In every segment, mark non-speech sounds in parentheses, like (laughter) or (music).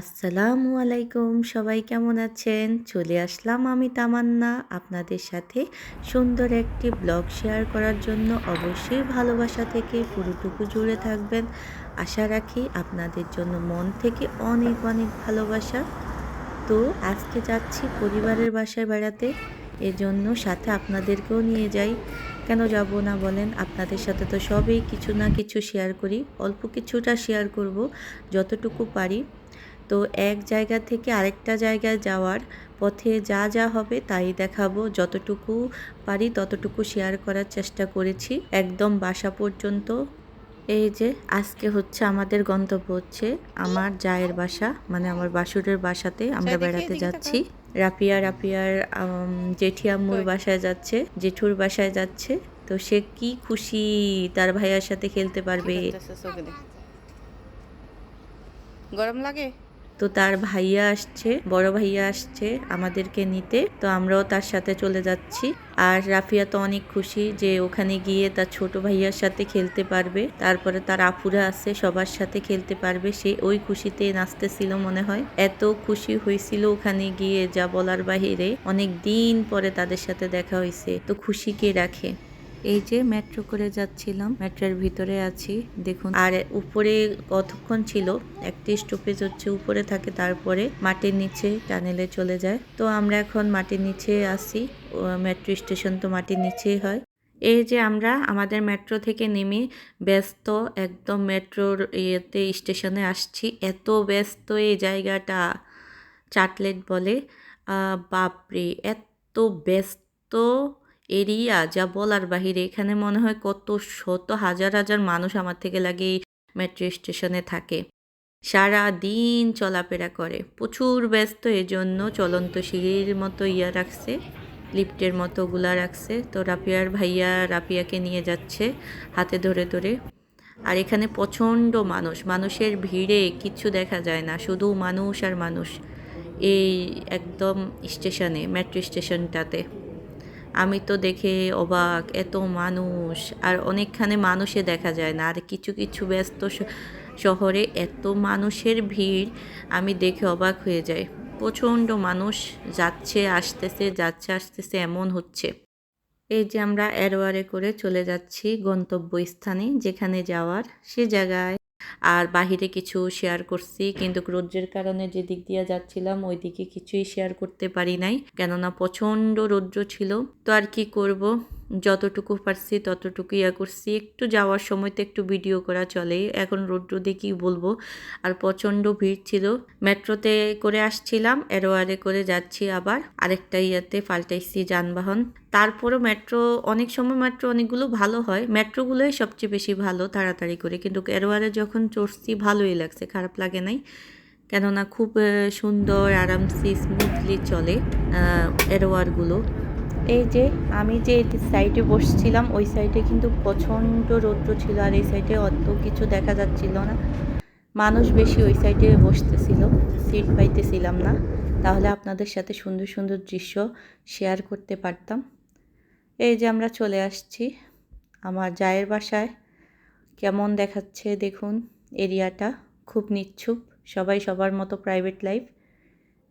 আসসালামু আলাইকুম, সবাই কেমন আছেন? চলে আসলাম আমি তামান্না আপনাদের সাথে সুন্দর একটি ব্লগ শেয়ার করার জন্য। অবশ্যই ভালোবাসা থেকে পুরোটুকু জুড়ে থাকবেন। আশা রাখি আপনাদের জন্য মন থেকে অনেক অনেক ভালোবাসা। তো আজকে যাচ্ছি পরিবারের বাসায় বেড়াতে, এজন্য সাথে আপনাদেরকেও নিয়ে যাই। কেন যাব না বলেন, আপনাদের সাথে তো সবই কিছু না কিছু শেয়ার করি। অল্প কিছুটা শেয়ার করব, যতটুকু পারি। তো এক জায়গা থেকে আরেকটা জায়গায় যাওয়ার পথে যা যা হবে তাই দেখাবো। যতটুকু পারি ততটুকু শেয়ার করার চেষ্টা করেছি। একদম বাসা পর্যন্ত। এই যে আজকে হচ্ছে আমাদের গন্তব্য হচ্ছে আমার জায়ের বাসা মানে আমার বাসুরের বাসাতে আমরা বেড়াতে যাচ্ছি। রাপিয়া রাপিয়ার জেঠি আম্মুর বাসায় যাচ্ছে জেঠুর বাসায় যাচ্ছে। তো সে কি খুশি তার ভাইয়ার সাথে খেলতে পারবে। গরম লাগে? তো তার ভাইয়া আসছে, বড় ভাইয়া আসছে আমাদেরকে নিতে। তো আমরাও তার সাথে চলে যাচ্ছি। আর রাফিয়া তো অনেক খুশি যে ওখানে গিয়ে তার ছোট ভাইয়ার সাথে খেলতে পারবে। তারপরে তার আপুরা আছে, সবার সাথে খেলতে পারবে। সে ওই খুশিতে নাচতেছিল মনে হয়। এত খুশি হয়েছিল ওখানে গিয়ে যা বলার বাহিরে। অনেক দিন পরে তাদের সাথে দেখা হয়েছে। তো খুশি কে রাখে? এই যে মেট্রো করে যাচ্ছিলাম মেট্রোর ভিতরে আছি, দেখুন। আর উপরে কতক্ষণ ছিল? একটি স্টপেজ হচ্ছে উপরে থাকে, তারপরে মাটির নিচে টানেলে চলে যায়। তো আমরা এখন মাটির নিচে আসি মেট্রো স্টেশন তো মাটির নিচেই হয়। এই যে আমরা আমাদের মেট্রো থেকে নেমে ব্যস্ত একদম মেট্রোর ইয়েতে স্টেশনে আসছি। এত ব্যস্ত এই জায়গাটা, চাটলেট বলে। বাপরে, এত ব্যস্ত। এরিয়া যা বলার বাহিরে। এখানে মনে হয় কত শত হাজার হাজার মানুষ আমার থেকে লাগে এই মেট্রো স্টেশনে থাকে। সারা দিন চলাফেরা করে। প্রচুর ব্যস্ত, এজন্য চলন্ত সিঁড়ির মতো ইয়া রাখছে, লিফটের মতো গুলা রাখছে। তো রাপিয়ার ভাইয়া রাপিয়াকে নিয়ে যাচ্ছে হাতে ধরে ধরে। আর এখানে প্রচণ্ড মানুষ, মানুষের ভিড়ে কিচ্ছু দেখা যায় না, শুধু মানুষ আর মানুষ। এই একদম স্টেশনে মেট্রো স্টেশনটাতে আমি তো দেখে অবাক, এত মানুষ। আর অনেকখানে মানুষে দেখা যায় না। আর কিছু কিছু ব্যস্ত শহরে এত মানুষের ভিড়, আমি দেখে অবাক হয়ে যাই। প্রচণ্ড মানুষ যাচ্ছে, আসতেছে যাচ্ছে, আসতেছে, এমন হচ্ছে। এই যে আমরা এরোয়ারে করে চলে যাচ্ছি গন্তব্যস্থানে, যেখানে যাওয়ার সে জায়গায়। আর বাহিরে কিছু শেয়ার করছি। কিন্তু রৌদ্রের কারণে যে দিক দিয়ে যাচ্ছিলাম, ওই দিকে কিছুই শেয়ার করতে পারি নাই। কেননা প্রচণ্ড রৌদ্র ছিল। তো আর কি করব? যতটুকু পারছি ততটুকু ইয়া করছি। একটু যাওয়ার সময় তো একটু ভিডিও করা চলে। এখন রৌদ্র দিয়ে কি বলব? আর প্রচণ্ড ভিড় ছিল। মেট্রোতে করে আসছিলাম, এরোয়ারে করে যাচ্ছি আবার। আরেকটা ইয়াতে পাল্টাইছি যানবাহন। তারপরও মেট্রো, অনেক সময় মেট্রো অনেকগুলো ভালো হয়। মেট্রোগুলোই সবচেয়ে বেশি ভালো তাড়াতাড়ি করে। কিন্তু এরোয়ারে যখন চড়ছি, ভালোই লাগছে, খারাপ লাগে নাই। কেননা খুব সুন্দর, আরামসে স্মুথলি চলে এরোয়ারগুলো। এই যে আমি যে সাইডে বসছিলাম, ওই সাইডে কিন্তু প্রচণ্ড রৌদ্র ছিল আর এই সাইডে অত কিছু দেখা যাচ্ছিল না। মানুষ বেশি ওই সাইডে বসতেছিল সিট পাইতেছিলাম না। তাহলে আপনাদের সাথে সুন্দর সুন্দর দৃশ্য শেয়ার করতে পারতাম। এই যে আমরা চলে আসছি আমার জায়ের বাসায়। কেমন দেখাচ্ছে দেখুন, এরিয়াটা খুব নিচ্ছুপ, সবাই সবার মতো প্রাইভেট লাইফ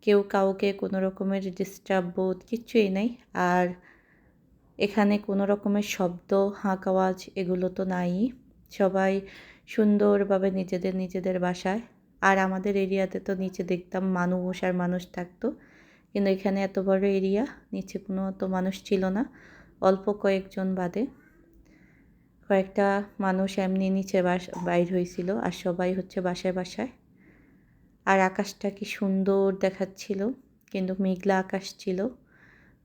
কেউ কাউকে কোনো রকমের ডিস্টার্ব বোধ কিচ্ছুই নেই। আর এখানে কোনো রকমের শব্দ, হাঁক, আওয়াজ এগুলো তো নাই। সবাই সুন্দরভাবে নিজেদের নিজেদের বাসায়। আর আমাদের এরিয়াতে তো নিচে দেখতাম মানুষ আর মানুষ থাকতো। কিন্তু এখানে এত বড় এরিয়া, নিচে কোনো তো মানুষ ছিল না। অল্প কয়েকজন বাদে। কয়েকটা মানুষ এমনি নিচে বাস, বাইর হয়েছিল। আর সবাই হচ্ছে বাসায় বাসায়। আর আকাশটা কি সুন্দর দেখাচ্ছিল, কিন্তু মেঘলা আকাশ ছিল।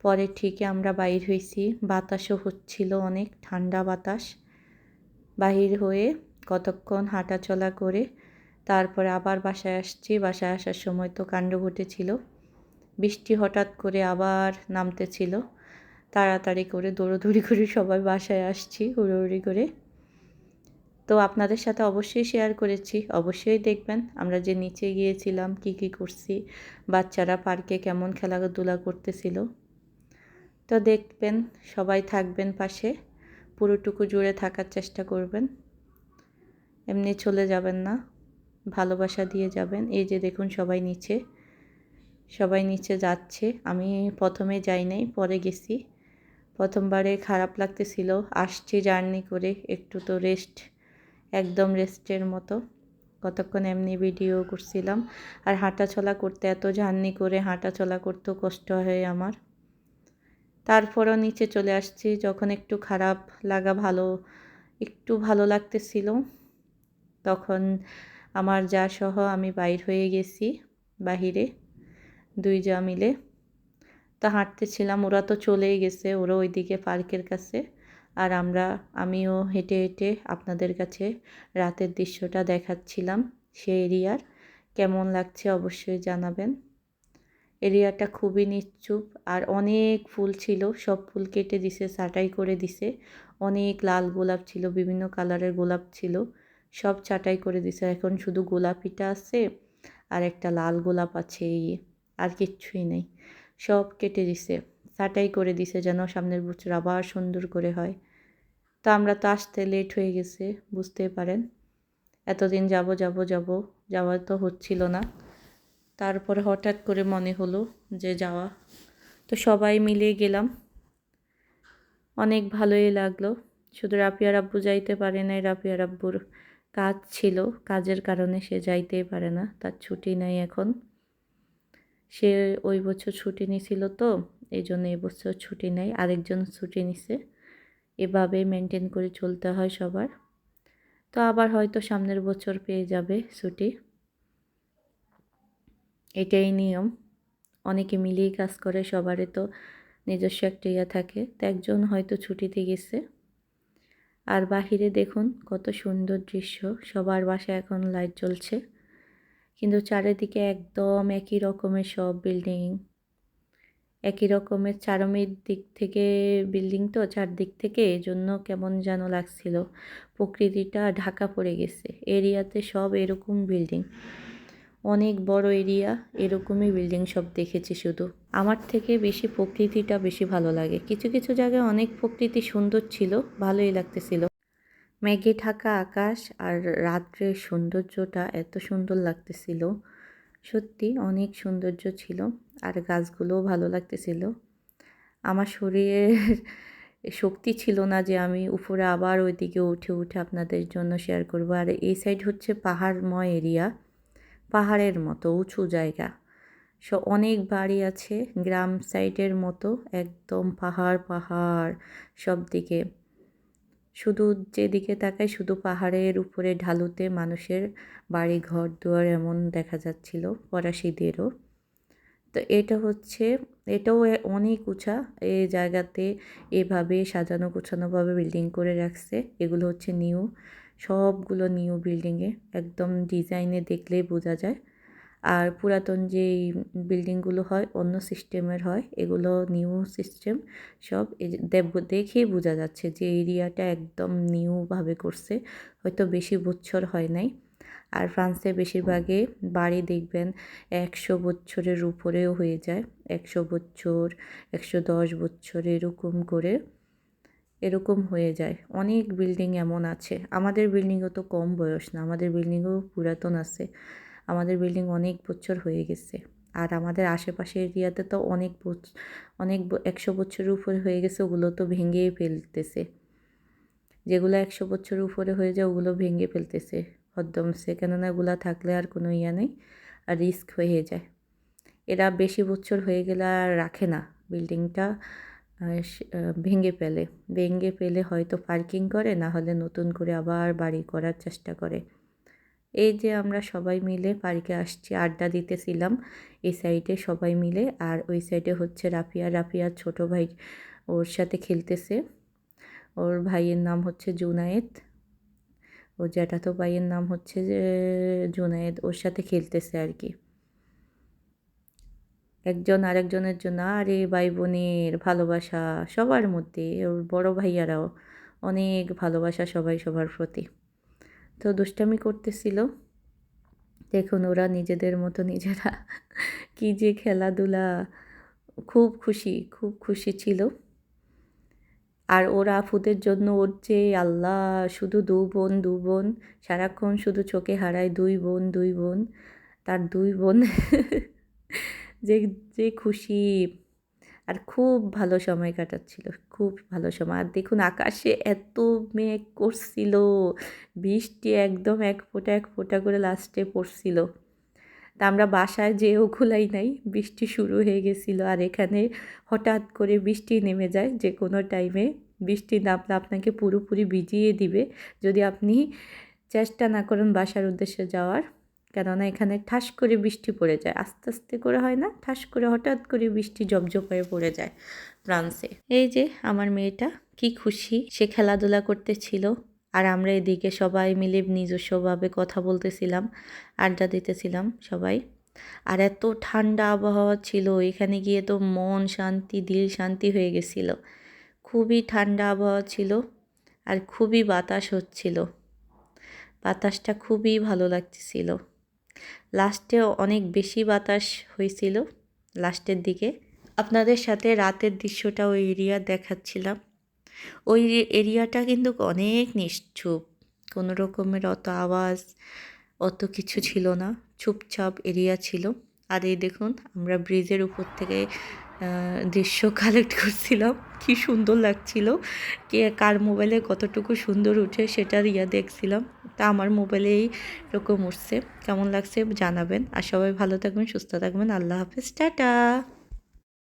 পরে ঠিকই আমরা বাইর হয়েছি, বাতাসও হচ্ছিল অনেক, ঠান্ডা বাতাস। বাহির হয়ে কতক্ষণ হাঁটাচলা করে তারপরে আবার বাসায় আসছি। বাসায় আসার সময় তো কাণ্ড ঘটেছিল। বৃষ্টি হঠাৎ করে আবার নামতেছিল। তাড়াতাড়ি করে দৌড়োদৌড়ি করে সবাই বাসায় আসছি, হুড়োহুড়ি করে। তো আপনাদের সাথে অবশ্যই শেয়ার করেছি। অবশ্যই দেখবেন আমরা যে নিচে গিয়েছিলাম, কি কি করছি, বাচ্চারা পার্কে কেমন খেলাধুলা করতেছিল। তো দেখবেন, সবাই থাকবেন পাশে, পুরোটুকু জুড়ে থাকার চেষ্টা করবেন। এমনি চলে যাবেন না, ভালোবাসা দিয়ে যাবেন। এই যে দেখুন সবাই নিচে সবাই নিচে যাচ্ছে। আমি প্রথমে যাই নাই, পরে গেছি। প্রথমবারে খারাপ লাগতেছিল, আসছি জার্নি করে, একটু তো রেস্ট একদম রেস্টের মতো। কতক্ষণ এমনি ভিডিও করছিলাম। আর হাঁটাচলা করতে এত জার্নি করে হাঁটাচলা করতেও কষ্ট হয় আমার। তারপরও নিচে চলে আসছি, যখন একটু খারাপ লাগা ভালো, একটু ভালো লাগতেছিল, তখন আমার যা সহ আমি বাইর হয়ে গেছি বাহিরে দুই যা মিলে। তা হাঁটতেছিলাম, ওরা তো চলেই গেছে, ওরা ওইদিকে পার্কের কাছে। আর আমরা, আমিও হেঁটে হেঁটে আপনাদের কাছে রাতের দৃশ্যটা দেখাচ্ছিলাম। সে এরিয়ার। কেমন লাগছে অবশ্যই জানাবেন। এরিয়াটা খুবই নিশ্চুপ আর অনেক ফুল ছিল। সব ফুল কেটে দিছে, ছাঁটাই করে দিছে। অনেক লাল গোলাপ ছিল, বিভিন্ন কালারের গোলাপ ছিল। সব ছাঁটাই করে দিছে। এখন শুধু গোলাপিটা আছে আর একটা লাল গোলাপ আছে এই। আর কিচ্ছুই নেই। সব কেটে দিছে। ছাঁটাই করে দিছে যেন সামনের বছর আবার সুন্দর করে হয়। তো আমরা তো আসতে লেট হয়ে গেছে, বুঝতেই পারেন। এতদিন যাব যাব যাব, যাওয়া তো হচ্ছিল না। তারপর হঠাৎ করে মনে হলো যে যাওয়া। তো সবাই মিলে গেলাম। অনেক ভালোই লাগল। শুধু রাপিয়ার আব্বু যাইতে পারে নাই রাপিয়ার আব্বুর কাজ ছিল। কাজের কারণে সে যাইতেই পারে না, তার ছুটি নাই এখন। সে ওই বছর ছুটি নিছিল তো। এই জন্য এবছর ছুটি নেই। আরেকজন ছুটি নিছে। এভাবে মেনটেন করে চলতে হয় সবার। তো আবার হয়তো সামনের বছর পেয়ে যাবে ছুটি। এটাই নিয়ম। অনেকে মিলিয়ে কাজ করে, সবারই তো নিজস্ব একটা ইয়া থাকে। তো একজন হয়তো ছুটিতে গেছে। আর বাহিরে দেখুন, কত সুন্দর দৃশ্য। সবার বাসায় এখন লাইট জ্বলছে। কিন্তু চারিদিকে একদম একই রকমের সব বিল্ডিং একই রকমের চারমের দিক থেকে বিল্ডিং তো, চারদিক থেকে, এজন্য কেমন যেন লাগছিল। প্রকৃতিটা ঢাকা পড়ে গেছে। এরিয়াতে সব এরকম বিল্ডিং অনেক বড় এরিয়া, এরকমই বিল্ডিং সব দেখেছি শুধু। আমার থেকে বেশি প্রকৃতিটা বেশি ভালো লাগে। কিছু কিছু জায়গায় অনেক প্রকৃতি সুন্দর ছিল, ভালোই লাগতেছিল। মেঘে ঢাকা আকাশ আর রাত্রের সৌন্দর্যটা এত সুন্দর লাগতেছিল। সত্যি অনেক সৌন্দর্য ছিল আর গাছগুলোও ভালো লাগতেছিল। আমার শরীরের (laughs) শক্তি ছিল না যে আমি উপরে আবার ওইদিকে উঠে উঠে আপনাদের জন্য শেয়ার করব। আর এই সাইড হচ্ছে পাহাড়ময় এরিয়া পাহাড়ের মতো, উঁচু জায়গা। সো, অনেক বাড়ি আছে, গ্রাম সাইডের মতো, একদম পাহাড় পাহাড় সব দিকে শুধু যেদিকে তাকাই শুধু পাহাড়ের উপরে ঢালুতে মানুষের বাড়ি, ঘর, দুয়ার এমন দেখা যাচ্ছিল ফরাসিদেরও। তো এটা হচ্ছে, এটাও অনেক উঁচা এই জায়গাতে এভাবে সাজানো গোছানোভাবে বিল্ডিং করে রাখছে। এগুলো হচ্ছে নিউ, সবগুলো নিউ বিল্ডিংয়ে একদম ডিজাইনে দেখলেই বোঝা যায়। আর পুরাতন যেই বিল্ডিংগুলো হয়, অন্য সিস্টেমের হয়, এগুলো নিউ সিস্টেম সব দেখেই বোঝা যাচ্ছে যে এরিয়াটা একদম নিউভাবে করছে। হয়তো বেশি বছর হয় নাই। আর ফ্রান্সে বেশিরভাগে বাড়ি দেখবেন একশো বছরের উপরেও হয়ে যায়। একশো বছর, একশো দশ বছর এরকম করে এরকম হয়ে যায়। অনেক বিল্ডিং এমন আছে। আমাদের বিল্ডিংও তো কম বয়স না, আমাদের বিল্ডিংও পুরাতন আছে। আমাদের বিল্ডিং অনেক বছর হয়ে গেছে। আর আমাদের আশেপাশে এরিয়াতে তো অনেক অনেক একশো বছরের উপরে হয়ে গেছে, ওগুলো তো ভেঙেই ফেলতেছে। যেগুলো একশো বছরের উপরে হয়ে যায়, ওগুলো ভেঙে ফেলতেছে। হদ্দমসে কেননা ওগুলো থাকলে আর কোনো ইয়া নেই, আর রিস্ক হয়ে যায়। এরা বেশি বছর হয়ে গেলে আর রাখে না। বিল্ডিংটা ভেঙে ফেলে। ভেঙে ফেলে হয়তো পার্কিং করে, না হলে নতুন করে আবার বাড়ি করার চেষ্টা করে। এই যে আমরা সবাই মিলে পার্কে আসছি, আড্ডা দিতেছিলাম, এই সাইডে সবাই মিলে আর ওই সাইডে হচ্ছে রাফিয়া। রাফিয়ার ছোট ভাই ওর সাথে খেলতেছে। ওর ভাইয়ের নাম হচ্ছে জুনায়েদ। ওর জ্যাঠাতো ভাইয়ের নাম হচ্ছে যে জুনায়েদ। ওর সাথে খেলতেছে আর কি। একজন আরেকজনের জন্য আরে ভাই বোনের ভালোবাসা সবার মধ্যে, ওর বড় ভাইয়ারাও অনেক ভালোবাসা সবাই সবার প্রতি। তো দুষ্টামি করতেছিল। দেখুন ওরা নিজেদের মতো নিজেরা (laughs) কি যে খেলাধুলা, খুব খুশি খুব খুশি ছিল। আর ওর আফুদের জন্য ওর যে আল্লাহ, শুধু দু বোন দু বোন, সারাক্ষণ শুধু চোখে হারায় দুই বোন দুই বোন, তার দুই বোন (laughs) যে যে খুশি। আর খুব ভালো সময় কাটাচ্ছিল, খুব ভালো সময়। আর দেখুন, আকাশে এত মেঘ করছিল, বৃষ্টি একদম এক ফোঁটা এক ফোঁটা করে লাস্টে পড়ছিল। তা আমরা বাসায় যেও খোলাই নাই, বৃষ্টি শুরু হয়ে গেছিল। আর এখানে হঠাৎ করে বৃষ্টি নেমে যায়, যে কোনো টাইমে বৃষ্টি নামলে আপনাকে পুরোপুরি ভিজিয়ে দিবে। যদি আপনি চেষ্টা না করেন বাসার উদ্দেশ্যে যাওয়ার কেননা এখানে ঠাস করে বৃষ্টি পড়ে যায়। আস্তে আস্তে করে হয় না, ঠাস করে হঠাৎ করে বৃষ্টি জপজপ হয়ে পড়ে যায় ফ্রান্সে এই যে আমার মেয়েটা কি খুশি, সে খেলাধুলা করতেছিল আর আমরা এদিকে সবাই মিলে নিজস্বভাবে কথা বলতেছিলাম, আড্ডা দিতেছিলাম সবাই। আর এত ঠান্ডা আবহাওয়া ছিল, এখানে গিয়ে তো মন শান্তি, দিল শান্তি হয়ে গেছিল। খুবই ঠান্ডা আবহাওয়া ছিল আর খুবই বাতাস হচ্ছিল। বাতাসটা খুবই ভালো লাগতেছিল। লাস্টে অনেক বেশি বাতাস হয়েছিল লাস্টের দিকে। আপনাদের সাথে রাতের দৃশ্যটা ওই এরিয়া দেখাচ্ছিলাম। ওই এরিয়াটা কিন্তু অনেক নিশ্চুপ, কোনো রকমের অত আওয়াজ, অত কিছু ছিল না, চুপচাপ এরিয়া ছিল। আর এই দেখুন, আমরা ব্রিজের উপর থেকে দৃশ্য কালেক্ট করছিলাম। কি সুন্দর লাগছিল। কে, কার মোবাইলে কতটুকু সুন্দর উঠে সেটা ইয়া দেখছিলাম। তা আমার মোবাইলেই এরকম উঠছে। কেমন লাগছে জানাবেন। আর সবাই ভালো থাকবেন, সুস্থ থাকবেন। আল্লাহ হাফেজ। টাটা!